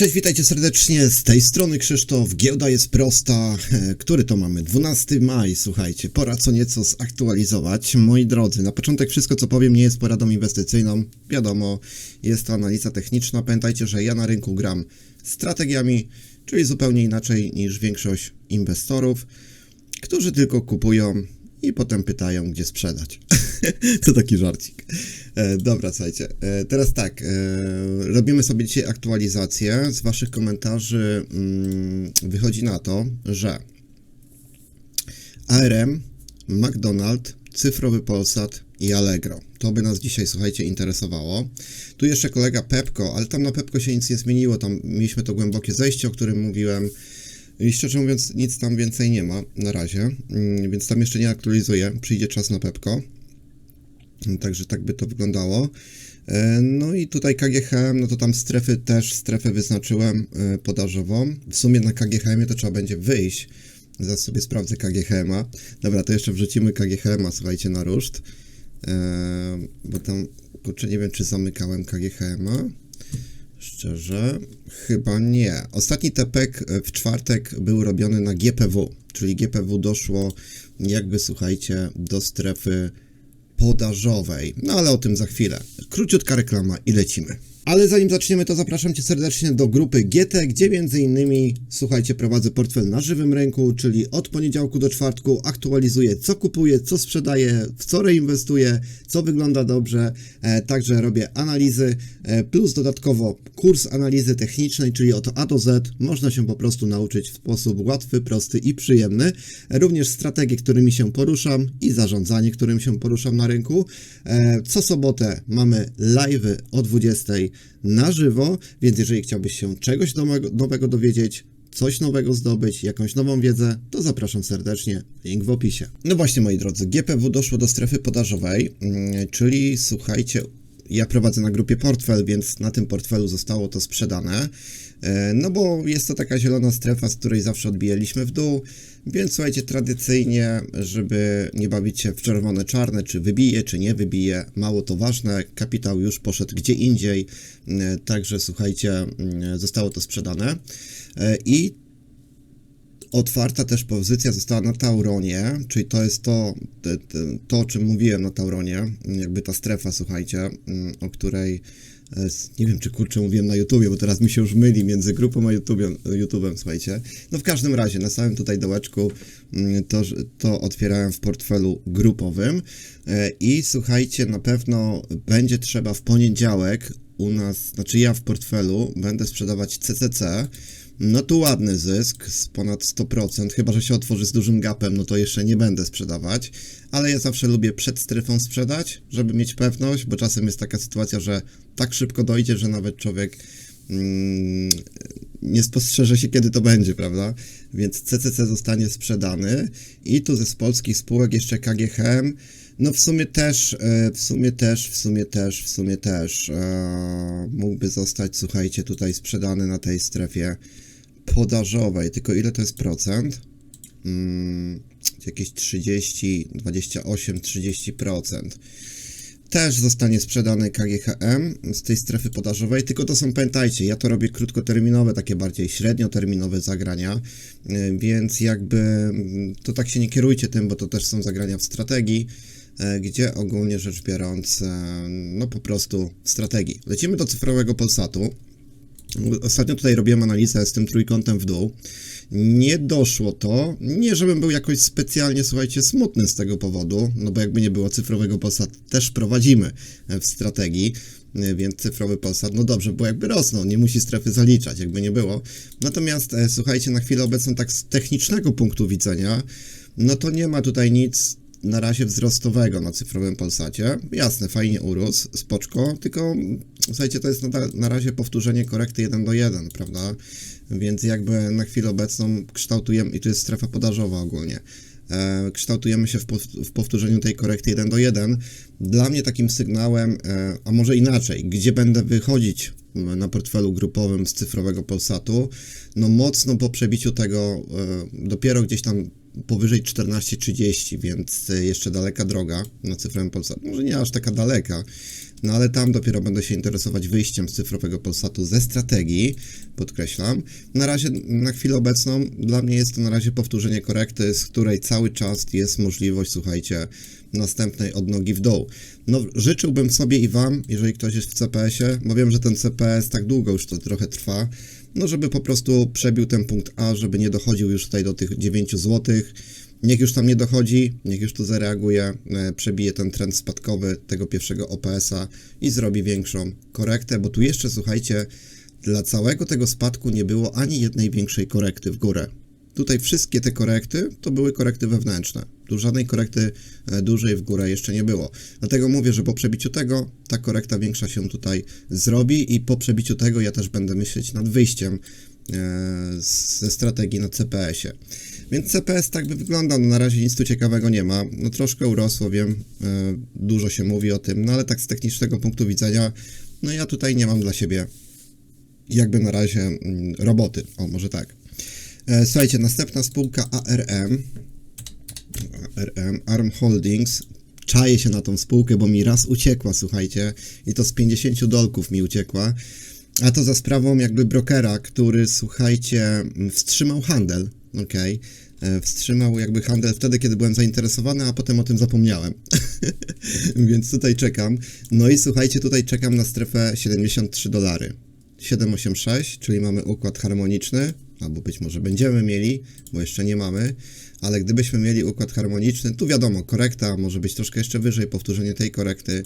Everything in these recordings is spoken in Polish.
Cześć, witajcie serdecznie. Z tej strony Krzysztof. Giełda jest prosta. Który to mamy? 12 maj. Słuchajcie, pora co nieco zaktualizować. Moi drodzy, na początek wszystko co powiem nie jest poradą inwestycyjną. Wiadomo, jest to analiza techniczna. Pamiętajcie, że ja na rynku gram strategiami, czyli zupełnie inaczej niż większość inwestorów, którzy tylko kupują i potem pytają, gdzie sprzedać. to taki żarcik. E, dobra, słuchajcie. E, teraz tak. E, robimy sobie dzisiaj aktualizację. Z Waszych komentarzy mm, wychodzi na to, że ARM, McDonald, Cyfrowy Polsat i Allegro. To by nas dzisiaj, słuchajcie, interesowało. Tu jeszcze kolega Pepko, ale tam na Pepko się nic nie zmieniło. Tam mieliśmy to głębokie zejście, o którym mówiłem. I szczerze mówiąc, nic tam więcej nie ma na razie, mm, więc tam jeszcze nie aktualizuję. Przyjdzie czas na Pepko. Także tak by to wyglądało. E, No i tutaj KGHM, no to tam strefy też, strefę wyznaczyłem e, podażową. W sumie na KGHM to trzeba będzie wyjść. Zaraz sobie sprawdzę KGHM-a. Dobra, to jeszcze wrzucimy KGHM-a, słuchajcie, na ruszt. E, Bo tam, kurczę, nie wiem, czy zamykałem KGHM-a. Szczerze, chyba nie. Ostatni tepek e, w czwartek był robiony na GPW, czyli GPW doszło jakby, słuchajcie, do strefy podażowej. No ale o tym za chwilę. Króciutka reklama i lecimy. Ale zanim zaczniemy, to zapraszam Cię serdecznie do grupy GT, gdzie między innymi, słuchajcie, prowadzę portfel na żywym rynku, czyli od poniedziałku do czwartku aktualizuję, co kupuję, co sprzedaję, w co reinwestuję, co wygląda dobrze, e, także robię analizy, e, plus dodatkowo kurs analizy technicznej, czyli od A do Z, można się po prostu nauczyć w sposób łatwy, prosty i przyjemny. Również strategie, którymi się poruszam i zarządzanie, którym się poruszam na rynku. E, Co sobotę mamy live'y o 20 na żywo, więc jeżeli chciałbyś się czegoś nowego, nowego dowiedzieć, coś nowego zdobyć, jakąś nową wiedzę, to zapraszam serdecznie, link w opisie. No właśnie moi drodzy, GPW doszło do strefy podażowej, mm, czyli słuchajcie, ja prowadzę na grupie portfel, więc na tym portfelu zostało to sprzedane. E, No bo jest to taka zielona strefa, z której zawsze odbijaliśmy w dół, więc słuchajcie, tradycyjnie, żeby nie bawić się w czerwone, czarne, czy wybije, czy nie wybije, mało to ważne, kapitał już poszedł gdzie indziej, e, także słuchajcie, mm, zostało to sprzedane. E, I otwarta też pozycja została na Tauronie, czyli to jest to, te- to o czym mówiłem na Tauronie, jakby ta strefa, słuchajcie, mm, o której e, nie wiem, czy kurczę mówiłem na YouTubie, bo teraz mi się już myli między grupą a YouTubem, YouTubem, słuchajcie. No w każdym razie, na samym tutaj dołeczku mm, to, to otwierałem w portfelu grupowym e, i słuchajcie, na pewno będzie trzeba w poniedziałek u nas, znaczy ja w portfelu będę sprzedawać CCC, no tu ładny zysk z ponad 100%, chyba że się otworzy z dużym gapem, no to jeszcze nie będę sprzedawać, ale ja zawsze lubię przed strefą sprzedać, żeby mieć pewność, bo czasem jest taka sytuacja, że tak szybko dojdzie, że nawet człowiek mm, nie spostrzeże się, kiedy to będzie, prawda? Więc CCC zostanie sprzedany. I tu ze z polskich spółek jeszcze KGHM, no w sumie też, e, w sumie też, w sumie też, w sumie też e, mógłby zostać, słuchajcie, tutaj sprzedany na tej strefie podażowej, tylko ile to jest procent? Mm, jakieś 30, 28, 30%. Też zostanie sprzedany KGHM z tej strefy podażowej, tylko to są, pamiętajcie, ja to robię krótkoterminowe, takie bardziej średnioterminowe zagrania, y, więc jakby mm, to tak się nie kierujcie tym, bo to też są zagrania w strategii, e, gdzie ogólnie rzecz biorąc, e, no po prostu strategii. Lecimy do cyfrowego Polsatu. Ostatnio tutaj robiłem analizę z tym trójkątem w dół. Nie doszło to, nie żebym był jakoś specjalnie, słuchajcie, smutny z tego powodu, no bo jakby nie było cyfrowego Polsat też prowadzimy w strategii, e, więc cyfrowy Polsat, no dobrze, bo jakby rosną, nie musi strefy zaliczać, jakby nie było. Natomiast e, słuchajcie, na chwilę obecną tak z technicznego punktu widzenia, no to nie ma tutaj nic na razie wzrostowego na cyfrowym Polsacie. Jasne, fajnie urósł, spoczko, tylko słuchajcie, to jest na, na razie powtórzenie korekty 1 do 1, prawda? Więc jakby na chwilę obecną kształtujemy, i tu jest strefa podażowa ogólnie, e, kształtujemy się w, w powtórzeniu tej korekty 1 do 1. Dla mnie takim sygnałem, e, a może inaczej, gdzie będę wychodzić na portfelu grupowym z cyfrowego Polsatu, no mocno po przebiciu tego, e, dopiero gdzieś tam powyżej 14,30, więc e, jeszcze daleka droga na cyfrowym Polsat. Może nie aż taka daleka, no ale tam dopiero będę się interesować wyjściem z cyfrowego Polsatu ze strategii, podkreślam. Na razie, na chwilę obecną, dla mnie jest to na razie powtórzenie korekty, z której cały czas jest możliwość, słuchajcie, następnej odnogi w dół. No, życzyłbym sobie i Wam, jeżeli ktoś jest w CPS-ie, bo wiem, że ten CPS tak długo już to trochę trwa, no żeby po prostu przebił ten punkt A, żeby nie dochodził już tutaj do tych 9 zł. Niech już tam nie dochodzi, niech już tu zareaguje, e, przebije ten trend spadkowy tego pierwszego OPS-a i zrobi większą korektę, bo tu jeszcze, słuchajcie, dla całego tego spadku nie było ani jednej większej korekty w górę. Tutaj wszystkie te korekty to były korekty wewnętrzne. Żadnej korekty e, dużej w górę jeszcze nie było. Dlatego mówię, że po przebiciu tego ta korekta większa się tutaj zrobi i po przebiciu tego ja też będę myśleć nad wyjściem e, ze strategii na CPS-ie. Więc CPS tak by wyglądał, no na razie nic tu ciekawego nie ma. No troszkę urosło, wiem, e, dużo się mówi o tym, no ale tak z technicznego punktu widzenia, no ja tutaj nie mam dla siebie jakby na razie mm, roboty. O, może tak. Słuchajcie, następna spółka ARM, ARM, Holdings, czaję się na tą spółkę, bo mi raz uciekła, słuchajcie, i to z 50 dolków mi uciekła, a to za sprawą jakby brokera, który, słuchajcie, wstrzymał handel, okej, E, wstrzymał jakby handel wtedy, kiedy byłem zainteresowany, a potem o tym zapomniałem. Więc tutaj czekam. No i słuchajcie, tutaj czekam na strefę 73 dolary. 786, czyli mamy układ harmoniczny, albo być może będziemy mieli, bo jeszcze nie mamy, ale gdybyśmy mieli układ harmoniczny, tu wiadomo, korekta może być troszkę jeszcze wyżej, powtórzenie tej korekty.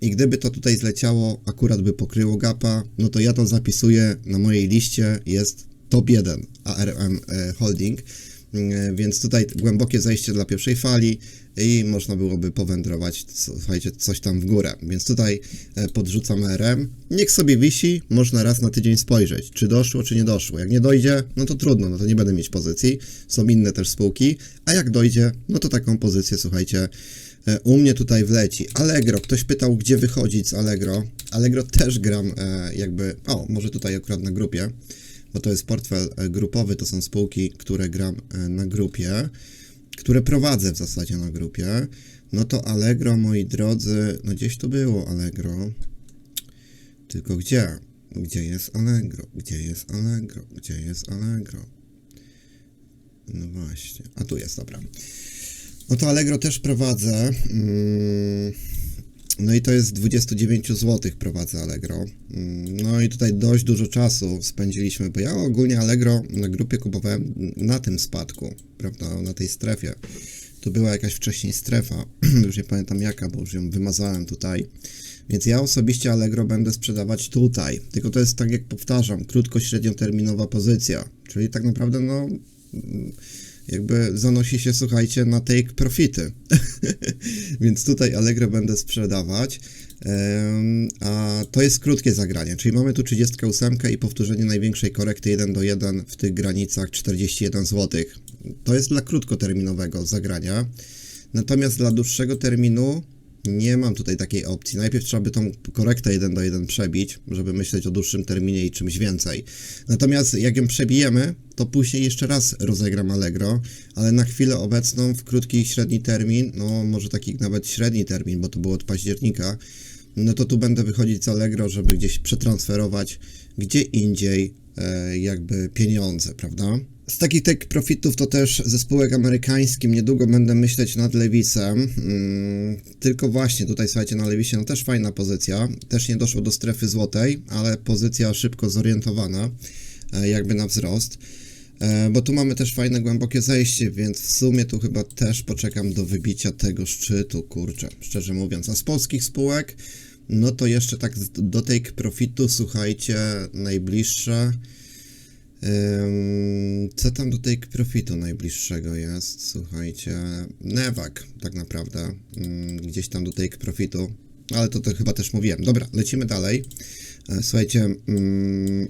I gdyby to tutaj zleciało, akurat by pokryło gapa, no to ja to zapisuję na mojej liście, jest top 1 ARM e, Holding, więc tutaj głębokie zejście dla pierwszej fali i można byłoby powędrować, słuchajcie, coś tam w górę. Więc tutaj e, podrzucam RM. Niech sobie wisi, można raz na tydzień spojrzeć, czy doszło, czy nie doszło. Jak nie dojdzie, no to trudno, no to nie będę mieć pozycji. Są inne też spółki, a jak dojdzie, no to taką pozycję, słuchajcie, e, u mnie tutaj wleci. Allegro, ktoś pytał, gdzie wychodzić z Allegro. Allegro też gram jakby, o, może tutaj akurat na grupie bo to jest portfel e, grupowy, to są spółki, które gram e, na grupie, które prowadzę w zasadzie na grupie, no to Allegro, moi drodzy, no gdzieś tu było Allegro, tylko gdzie? Gdzie jest Allegro? Gdzie jest Allegro? Gdzie jest Allegro? No właśnie, a tu jest, dobra. No to Allegro też prowadzę. Mm no i to jest 29 zł prowadzę Allegro. No i tutaj dość dużo czasu spędziliśmy, bo ja ogólnie Allegro na grupie kupowałem na tym spadku, prawda, na tej strefie. To była jakaś wcześniej strefa, już nie pamiętam jaka, bo już ją wymazałem tutaj. Więc ja osobiście Allegro będę sprzedawać tutaj. Tylko to jest tak jak powtarzam, krótko-średnioterminowa pozycja. Czyli tak naprawdę no jakby zanosi się, słuchajcie, na take profity. Więc tutaj Allegro będę sprzedawać. A to jest krótkie zagranie, czyli mamy tu 38 i powtórzenie największej korekty 1 do 1 w tych granicach 41 zł. To jest dla krótkoterminowego zagrania. Natomiast dla dłuższego terminu nie mam tutaj takiej opcji. Najpierw trzeba by tą korektę 1 do 1 przebić, żeby myśleć o dłuższym terminie i czymś więcej. Natomiast jak ją przebijemy, to później jeszcze raz rozegram Allegro, ale na chwilę obecną w krótki i średni termin, no może taki nawet średni termin, bo to było od października, no to tu będę wychodzić z Allegro, żeby gdzieś przetransferować gdzie indziej jakby pieniądze, prawda? Z takich take profitów to też ze spółek amerykańskim niedługo będę myśleć nad Lewisem. Hmm, tylko właśnie tutaj słuchajcie na Lewisie no też fajna pozycja. Też nie doszło do strefy złotej, ale pozycja szybko zorientowana e, jakby na wzrost. E, bo tu mamy też fajne głębokie zejście, więc w sumie tu chyba też poczekam do wybicia tego szczytu, kurczę, szczerze mówiąc. A z polskich spółek, no to jeszcze tak do take profitu, słuchajcie, najbliższa co tam do tej profitu najbliższego jest? Słuchajcie, Nevak tak naprawdę, gdzieś tam do tej profitu, ale to, to chyba też mówiłem. Dobra, lecimy dalej. E, słuchajcie,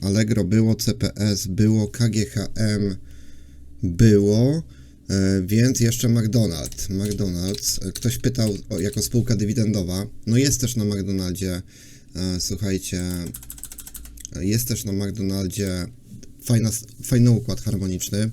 Allegro było, CPS było, KGHM było, więc jeszcze McDonald's. McDonald's. E, ktoś pytał o, jako spółka dywidendowa. No jest też na McDonaldzie, słuchajcie, jest też na McDonaldzie fajna, fajny układ harmoniczny.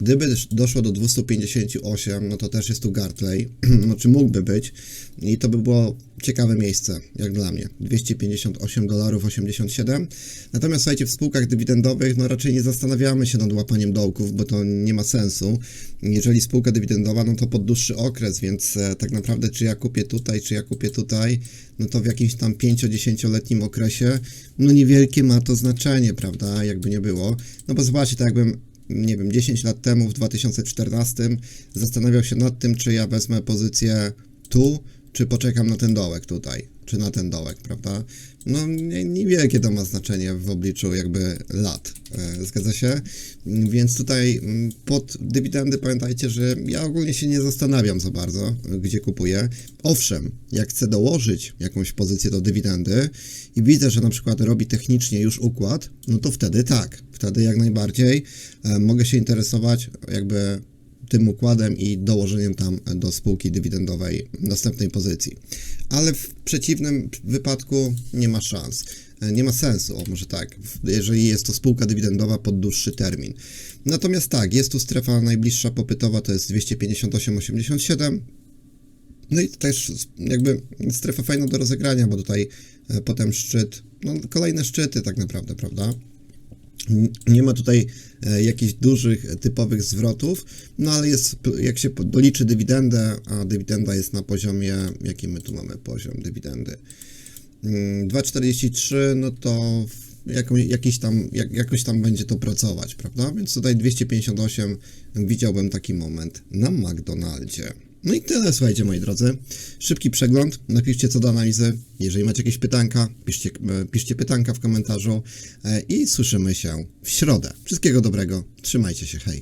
Gdyby doszło do 258, no to też jest tu Gartley, no czy mógłby być i to by było ciekawe miejsce, jak dla mnie. 258 dolarów 87. Natomiast słuchajcie, w spółkach dywidendowych, no raczej nie zastanawiamy się nad łapaniem dołków, bo to nie ma sensu. Jeżeli spółka dywidendowa, no to pod dłuższy okres, więc e, tak naprawdę czy ja kupię tutaj, czy ja kupię tutaj, no to w jakimś tam 5-10-letnim okresie, no niewielkie ma to znaczenie, prawda, jakby nie było. No bo zobaczcie, tak jakbym nie wiem, 10 lat temu, w 2014, zastanawiał się nad tym, czy ja wezmę pozycję tu, czy poczekam na ten dołek tutaj, czy na ten dołek, prawda? No nie- niewielkie to ma znaczenie w obliczu jakby lat, e, zgadza się? Więc tutaj mm, pod dywidendy pamiętajcie, że ja ogólnie się nie zastanawiam za bardzo, e, gdzie kupuję. Owszem, jak chcę dołożyć jakąś pozycję do dywidendy i widzę, że na przykład robi technicznie już układ, no to wtedy tak, wtedy jak najbardziej e, mogę się interesować jakby tym układem i dołożeniem tam do spółki dywidendowej następnej pozycji. Ale w przeciwnym wypadku nie ma szans. E, Nie ma sensu, o może tak, jeżeli jest to spółka dywidendowa pod dłuższy termin. Natomiast tak, jest tu strefa najbliższa popytowa, to jest 258,87. No i też jakby strefa fajna do rozegrania, bo tutaj e, potem szczyt, no kolejne szczyty tak naprawdę, prawda? Nie ma tutaj e, jakichś dużych, typowych zwrotów, no ale jest, jak się doliczy dywidendę, a dywidenda jest na poziomie, jaki my tu mamy poziom dywidendy? Mm, 2,43, no to jakiś tam, jak, jakoś tam będzie to pracować, prawda? Więc tutaj 258 widziałbym taki moment na McDonaldzie. No i tyle, słuchajcie, moi drodzy. Szybki przegląd. Napiszcie co do analizy. Jeżeli macie jakieś pytanka, piszcie, e, piszcie pytanka w komentarzu e, i słyszymy się w środę. Wszystkiego dobrego. Trzymajcie się, hej.